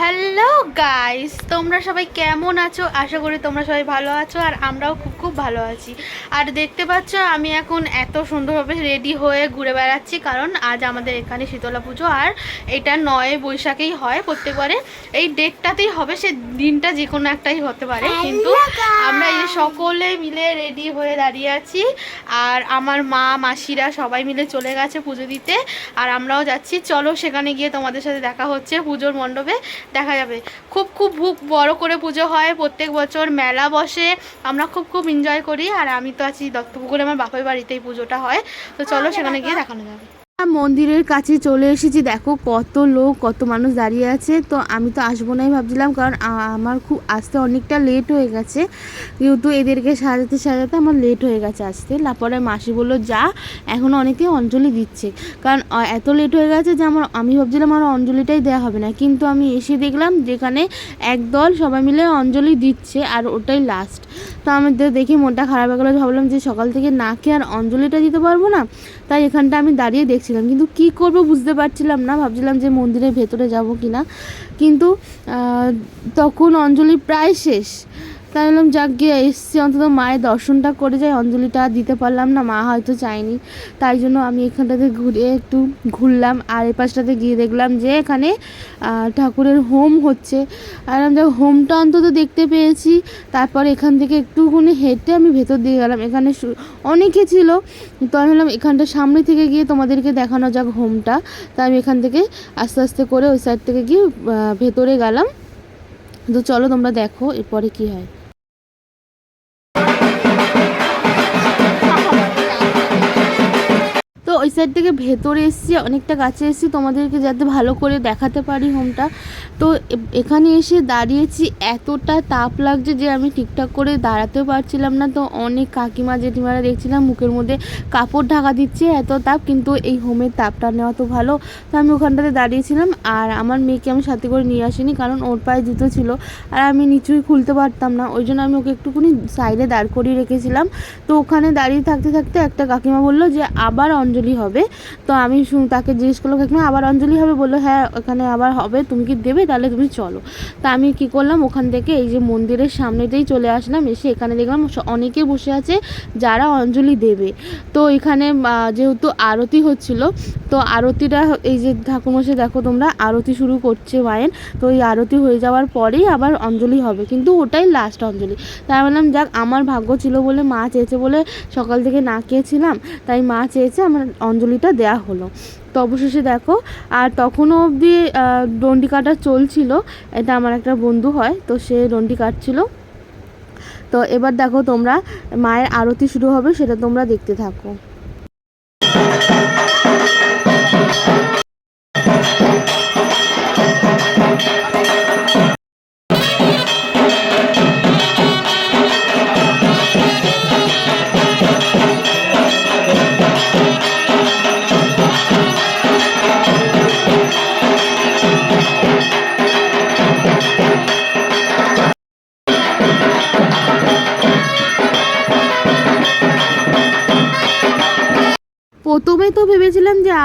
Hello guys তোমরা সবাই কেমন আছো? আশা করি তোমরা সবাই ভালো আছো আর আমরাও খুব খুব ভালো আছি। আর দেখতে পাচ্ছ আমি এখন এত সুন্দরভাবে রেডি হয়ে ঘুরে বেড়াচ্ছি কারণ আজ আমাদের এখানে শীতলা পুজো আর এটা নয় বৈশাখেই হয় প্রত্যেকবারে। এই ডেটটাতেই হবে সে দিনটা যে কোনো একটাই হতে পারে। কিন্তু আমরা এই সকলে মিলে রেডি হয়ে দাঁড়িয়ে আছি। আর আমার মা মাসিরা সবাই মিলে চলে গেছে পুজো দিতে। আর আমরাও যাচ্ছি। চলো সেখানে গিয়ে তোমাদের সাথে দেখা হচ্ছে পুজোর মণ্ডপে। দেখা যাবে। খুব খুব খুব বড় করে পুজো হয় প্রত্যেক বছর মেলা বসে আমরা খুব খুব এনজয় করি। আর আমি তো আছি দত্তপুকুরে আমার বাপের বাড়িতেই পুজোটা হয়। তো চলো সেখানে গিয়ে দেখানো যাবে। মন্দিরের কাছে চলে এসেছি। দেখো কত লোক, কত মানুষ দাঁড়িয়ে আছে। তো আমি তো আসব নাই ভাবছিলাম, কারণ আমার খুব আসতে অনেকটা লেট হয়ে গেছে। যেহেতু এদেরকে সাজাতে সাজাতে আমার লেট হয়ে গেছে আসতে। তারপরে মাসি বলল, যা এখনও অনেকে অঞ্জলি দিচ্ছে। কারণ এত লেট হয়ে গেছে যে আমার, আমি ভাবছিলাম আমার অঞ্জলিটাই দেওয়া হবে না। কিন্তু আমি এসে দেখলাম যেখানে একদল সবাই মিলে অঞ্জলি দিচ্ছে, আর ওটাই লাস্ট তো আমাদের দেখে মনটা খারাপ হয়ে গেলো। ভাবলাম যে সকাল থেকে না খেয়ে আর অঞ্জলিটা দিতে পারব না? তাই এখানটা আমি দাঁড়িয়ে দেখছিলাম কিন্তু কি করব বুঝতে পারছিলাম না। ভাবছিলাম যে মন্দিরের ভেতরে যাব কি না কিন্তু তখন অঞ্জলি প্রায় শেষ। তাই বললাম, যাক, গিয়ে এসছি। অন্তত মায়ের দর্শনটা করে যাই। অঞ্জলিটা দিতে পারলাম না, মা হয়তো চায়নি। তাই জন্য আমি এখানটাতে ঘুরে একটু ঘুরলাম। আর এই পাশটাতে গিয়ে দেখলাম যে এখানে ঠাকুরের হোম হচ্ছে। আর আমরা হোমটা অন্তত দেখতে পেয়েছি। তারপর এখান থেকে একটুখানি হেঁটে আমি ভেতর দিয়ে গেলাম। এখানে অনেকে ছিল। তো আমি ভাবলাম, এখানটা সামনে থেকে গিয়ে তোমাদেরকে দেখানো যাক হোমটা। তাই আমি এখান থেকে আস্তে আস্তে করে ওই সাইড থেকে গিয়ে ভেতরে গেলাম। তো চলো তোমরা দেখো এরপরে কি হয়। সাইড থেকে ভেতরে এসেছি, অনেকটা কাছে এসেছি, তোমাদেরকে যাতে ভালো করে দেখাতে পারি হোমটা তো এখানে এসে দাঁড়িয়েছি, এতটা তাপ লাগছে যে আমি ঠিকঠাক করে দাঁড়াতেও পারছিলাম না। তো অনেক কাকিমা, জেঠিমারা দেখছিলাম, মুখের মধ্যে কাপড় ঢাকা দিচ্ছে, এত তাপ, কিন্তু এই হোমের তাপটা নেওয়া তো ভালো। তো আমি ওখানটাতে দাঁড়িয়েছিলাম, আর আমার মেয়েকে আমি সাথে করে নিয়ে আসিনি, কারণ ওর পায়ে জুতো ছিল, আর আমি নিচুই খুলতে পারতাম না। ওই জন্য আমি ওকে একটুখানি সাইডে দাঁড় করিয়ে রেখেছিলাম। তো ওখানে দাঁড়িয়ে থাকতে থাকতে একটা কাকিমা বলল যে, আবার অঞ্জলি হবে। তো আমি তাকে জিজ্ঞেস করলাম, কাকিমা, আবার অঞ্জলি হবে? বলল হ্যাঁ ওখানে আবার হবে, তুমি কি দেবে? তাহলে তুমি চলো। তা আমি কি করলাম, ওখান থেকে এই যে মন্দিরের সামনেতেই চলে আসলাম, এসে এখানে দেখলাম অনেকে বসে আছে, যারা অঞ্জলি দেবে। তো এখানে যেহেতু আরতি হচ্ছিল, তো আরতিটা এই যে ঠাকুরমশাই, দেখো তোমরা, আরতি শুরু করছে মায়ের। তো এই আরতি হয়ে যাওয়ার পরেই আবার অঞ্জলি হবে, কিন্তু ওটাই লাস্ট অঞ্জলি। তাই বললাম, যাক, আমার ভাগ্য ছিল বলে মা চেয়েছে বলে সকাল থেকে না খেয়েছিলাম, তাই মা চেয়েছে, আমার অঞ্জলিটা দেয়া হলো। তো অবশেষে দেখো, আর তখনও অবধি ডন্ডি কাটা চলছিল। এটা আমার একটা বন্ধু হয়, তো সে ডন্ডি কাটছিল। তো এবার দেখো তোমরা, মায়ের আরতি শুরু হবে, সেটা তোমরা দেখতে থাকো।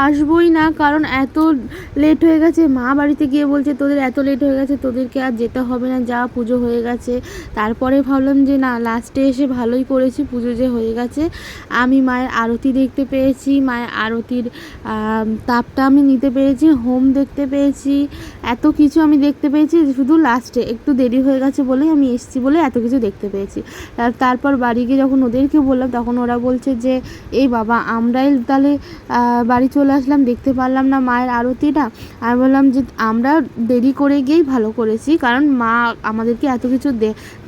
আসবোই না, কারণ এত লেট হয়ে গেছে। মা বাড়িতে গিয়ে বলছে, তোদের এত লেট হয়ে গেছে, তোদেরকে আর যেতে হবে না, যা পুজো হয়ে গেছে। তারপরে ভাবলাম যে, না লাস্টে এসে ভালোই করেছি, পুজো যে হয়ে গেছে। আমি মায়ের আরতি দেখতে পেয়েছি, মায়ের আরতির তাপটা আমি নিতে পেরেছি হোম দেখতে পেয়েছি, এত কিছু আমি দেখতে পেয়েছি, শুধু লাস্টে একটু দেরি হয়ে গেছে বলেই আমি এসেছি বলে এত কিছু দেখতে পেয়েছি। তারপর বাড়ি গিয়ে যখন ওদেরকে বললাম, তখন ওরা বলছে যে এই বাবা, আমরাই তাহলে বাড়ি চলে আসলাম, দেখতে পারলাম না মায়ের আরতিটা। আমি বললাম যে, আমরা দেরি করে গিয়েই ভালো করেছি, কারণ মা আমাদেরকে এত কিছু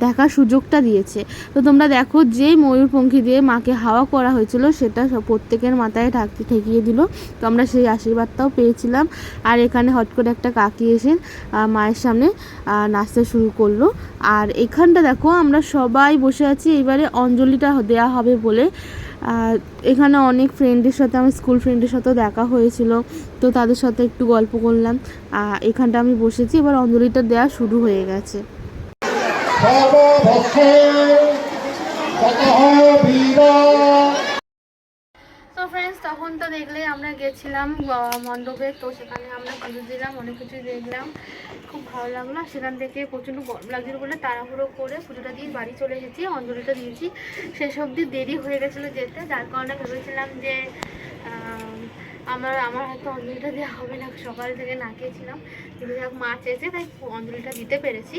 দেখার সুযোগটা দিয়েছে। তো তোমরা দেখো যে ময়ূরপঙ্খী দিয়ে মাকে হাওয়া করা হয়েছিল, সেটা প্রত্যেকের মাথায় ঠাকি ঠেকিয়ে দিল। তো আমরা সেই আশীর্বাদটাও পেয়েছিলাম। আর এখানে হট করে একটা কাকি এসে মায়ের সামনে নাচতে শুরু করল। আর এখানটা দেখো, আমরা সবাই বসে আছি, এবারে অঞ্জলিটা দেওয়া হবে বলে। এখানে অনেক ফ্রেন্ডের সাথে, আমার স্কুল ফ্রেন্ডের সাথেও দেখা হয়েছিল, তো তাদের সাথে একটু গল্প করলাম। আর এখানটা আমি বসেছি, এবার অঞ্জলিটা দেওয়া শুরু হয়ে গেছে। তখন তো দেখলে আমরা গেছিলাম মণ্ডপে, তো সেখানে আমরা পুজো দিলাম, অনেক কিছুই দেখলাম। খুব ভালো লাগল। সেখান থেকে প্রচণ্ড গরম লাগছিল বলে তাড়াহুড়ো করে পুজোটা দিয়ে বাড়ি চলে এসেছি, অঞ্জলিটা দিয়েছি। সেসব দিয়ে দেরি হয়ে গেছিল যেতে, যার কারণে ভেবেছিলাম যে আমার আমার হয়তো অঞ্জলিটা দেওয়া হবে না, সকাল থেকে না খেয়েছিলাম। কিন্তু যাক, মা চেয়েছে, তাই অঞ্জলিটা দিতে পেরেছি।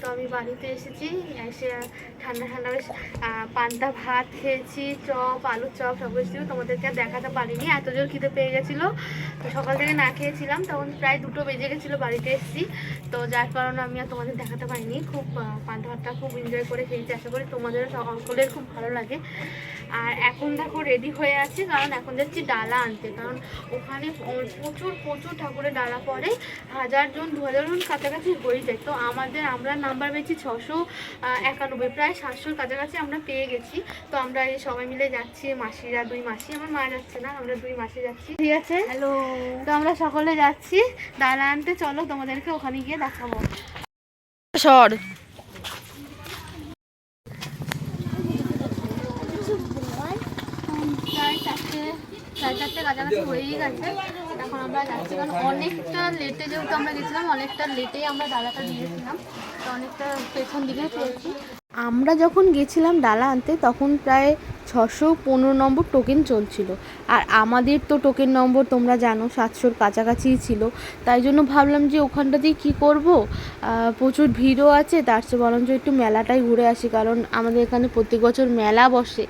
তো আমি বাড়িতে এসেছি, এসে ঠান্ডা ঠান্ডা বেশ পান্তা ভাত খেয়েছি, চপ, আলুর চপ, সব কিছু তোমাদেরকে আর দেখাতে পারিনি এত জোর খিদে পেয়ে গেছিল। তো সকাল থেকে না খেয়েছিলাম, তখন প্রায় দুটো বেজে গেছিল বাড়িতে এসেছি। তো যার কারণে আমি আর তোমাদের দেখাতে পারিনি। খুব পান্তা ভাতটা খুব এনজয় করে খেয়েছি। আশা করি তোমাদেরও সকলের খুব ভালো লাগে। আর এখন দেখো রেডি হয়ে আছি কারণ এখন যাচ্ছি ডালা আনতে। কারণ ওখানে প্রচুর প্রচুর ঠাকুরের ডালা পড়ে। হাজার জন দু হাজার জন কাছাকাছি হয়ে যায়। তো আমাদের আমরা নাম্বার পেয়েছি ছশো একানব্বই প্রায় সাতশোর কাছাকাছি আমরা পেয়ে গেছি। তো আমরা এই সবাই মিলে যাচ্ছি মাসিরা দুই মাসি। আমার মা যাচ্ছে না আমরা দুই মাসি যাচ্ছি। ঠিক আছে? হ্যালো তো আমরা সকলে যাচ্ছি। ডালা আনতে চলো তোমাদেরকে ওখানে গিয়ে দেখাবো। সর প্রায় চারটে সাড়ে চারটে কাছাকাছি হয়েই গেছে। এখন আমরা যাচ্ছি, কারণ অনেকটা লেটে যেহেতু আমরা গেছিলাম, অনেকটা লেটেই আমরা ডালাটা দিয়েছিলাম। তো অনেকটা পেছন দিকে আমরা যখন গেছিলাম ডালা আনতে তখন প্রায় ছশো পনেরো নম্বর টোকেন চলছিল। আর আমাদের তো টোকেন নম্বর তোমরা জানো, সাতশোর কাছাকাছিই ছিল। তাই জন্য ভাবলাম যে ওখানটাতেই কী করব? প্রচুর ভিড়ও আছে, তার চেয়ে বরঞ্চ একটু মেলাটাই ঘুরে আসি, কারণ আমাদের এখানে প্রত্যেক বছর মেলা বসে।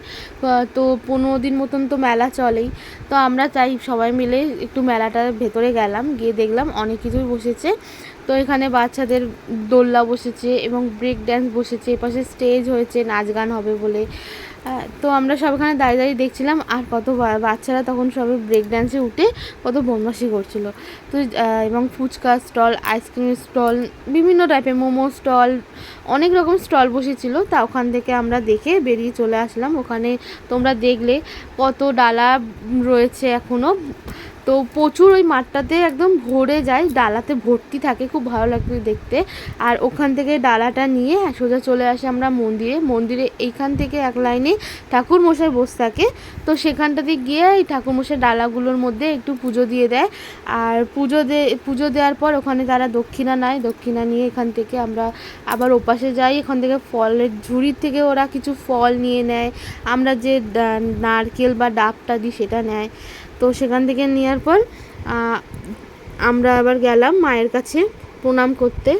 তো পনেরো দিন মতন তো মেলা চলেই। তো আমরা চাই সবাই মিলে একটু মেলাটার ভেতরে গেলাম, গিয়ে দেখলাম অনেক কিছুই বসেছে। তো এখানে বাচ্চাদের দোলনা বসেছে এবং ব্রেক ড্যান্স বসেছে, এপাশে স্টেজ হয়েছে, নাচ গান হবে বলে। তো আমরা সবখানে দাঁড়িয়ে দাঁড়িয়ে দেখছিলাম আর কত বাচ্চারা তখন সবে ব্রেক ড্যান্সে উঠে কত বদমাসি করছিল। তো এবং ফুচকা স্টল আইসক্রিম স্টল বিভিন্ন টাইপের মোমো স্টল অনেক রকম স্টল বসেছিল। তা ওখান থেকে আমরা দেখে বেরিয়ে চলে আসলাম। ওখানে তোমরা দেখলে কত ডালা রয়েছে এখনও তো প্রচুর ওই মাঠটাতে একদম ভরে যায়, ডালাতে ভর্তি থাকে, খুব ভালো লাগবে দেখতে। আর ওখান থেকে ডালাটা নিয়ে সোজা চলে আসে আমরা মন্দিরে। মন্দিরে এইখান থেকে এক লাইনে ঠাকুর মশাই বসে থাকে। তো সেখানটাতে গিয়ে এই ঠাকুর মশাই ডালাগুলোর মধ্যে একটু পুজো দিয়ে দেয়। আর পুজো দে, পুজো দেওয়ার পর ওখানে তারা দক্ষিণা নেয়। দক্ষিণা নিয়ে এখান থেকে আমরা আবার ওপাশে যাই। এখান থেকে ফলের ঝুড়ির থেকে ওরা কিছু ফল নিয়ে নেয়। আমরা যে নারকেল বা ডাবটা দিই সেটা নেয়। তো সেখান থেকে নেওয়ার পর আমরা আবার গেলাম মায়ের কাছে প্রণাম করতে।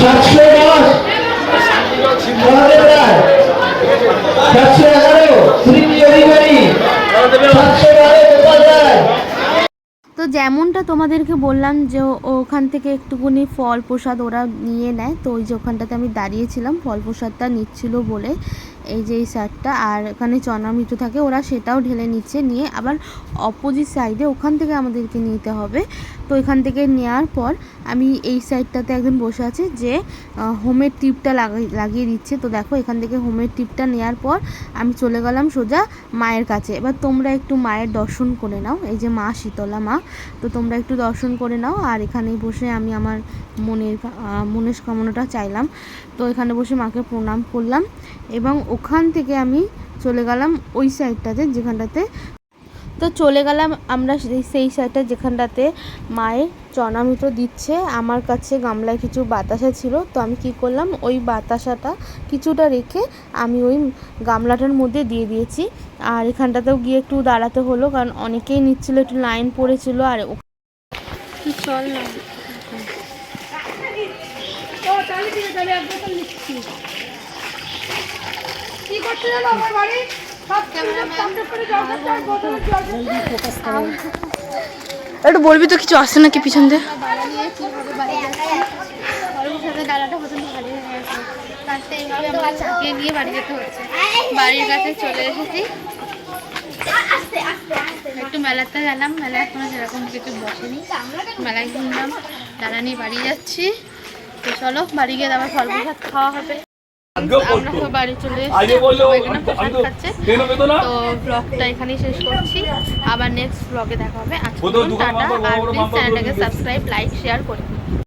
সাতশো যেমনটা তোমাদেরকে বললাম যে ওখান থেকে একটুকুনি ফল প্রসাদ ওরা নিয়ে নেয়, তো ওই যে ওখানটাতে আমি দাঁড়িয়েছিলাম, ফল প্রসাদটা নিচ্ছিল বলে। এই যে এই সাইডটা আর এখানে চনা থাকে, ওরা সেটাও ঢেলে নিচ্ছে, নিয়ে আবার অপোজিট সাইডে ওখান থেকে আমাদেরকে নিতে হবে। তো এখান থেকে নেওয়ার পর আমি এই সাইডটাতে একজন বসে আছে যে হোমের টিপটা লাগিয়ে দিচ্ছে। তো দেখো, এখান থেকে হোমের টিপটা নেওয়ার পর আমি চলে গেলাম সোজা মায়ের কাছে। এবার তোমরা একটু মায়ের দর্শন করে নাও। এই যে মা, শীতলা মা, তো তোমরা একটু দর্শন করে নাও। আর এখানে বসে আমি আমার মনের মনের কামনাটা চাইলাম। তো এখানে বসে মাকে প্রণাম করলাম এবং ওখান থেকে আমি চলে গেলাম ওই সাইডটাতে যেখানটাতে তো চলে গেলাম আমরা সেই- সেই সাইডটা যেখানটাতে মায়ের চনামৃত দিচ্ছে। আমার কাছে গামলায় কিছু বাতাসা ছিল। তো আমি কি করলাম, ওই বাতাসাটা কিছুটা রেখে আমি ওই গামলাটার মধ্যে দিয়ে দিয়েছি। আর এখানটাতেও গিয়ে একটু দাঁড়াতে হলো, কারণ অনেকেই নিচ্ছিল, একটু লাইন পড়েছিল আর চল না। কি জানো আমার বাড়ি? সব ক্যামেরাম্যান। করে জল করতে হয়, বোতলে জল একটু বলবি তো কিছু আসছে নাকি পিছন দিয়ে? বাড়ি বাড়ি বাড়ির কাছে চলে এসেছি। একটু মেলাতে গেলাম। মেলা এখনও সেরকম কিছু বসেনি। মেলায় ঘুরলাম। নিয়ে বাড়ি যাচ্ছি। তো চলো বাড়ি গিয়ে আবার ফল প্রসাদ খাওয়া হবে। আমরা। তো বাড়ি চলে এসেছি প্রসাদ খাচ্ছে। তো ব্লগটা এখানেই শেষ করছি। আবার নেক্সট ব্লগে দেখা হবে। আজকে টাটা আর প্লিজ চ্যানেলটাকে সাবস্ক্রাইব লাইক শেয়ার করে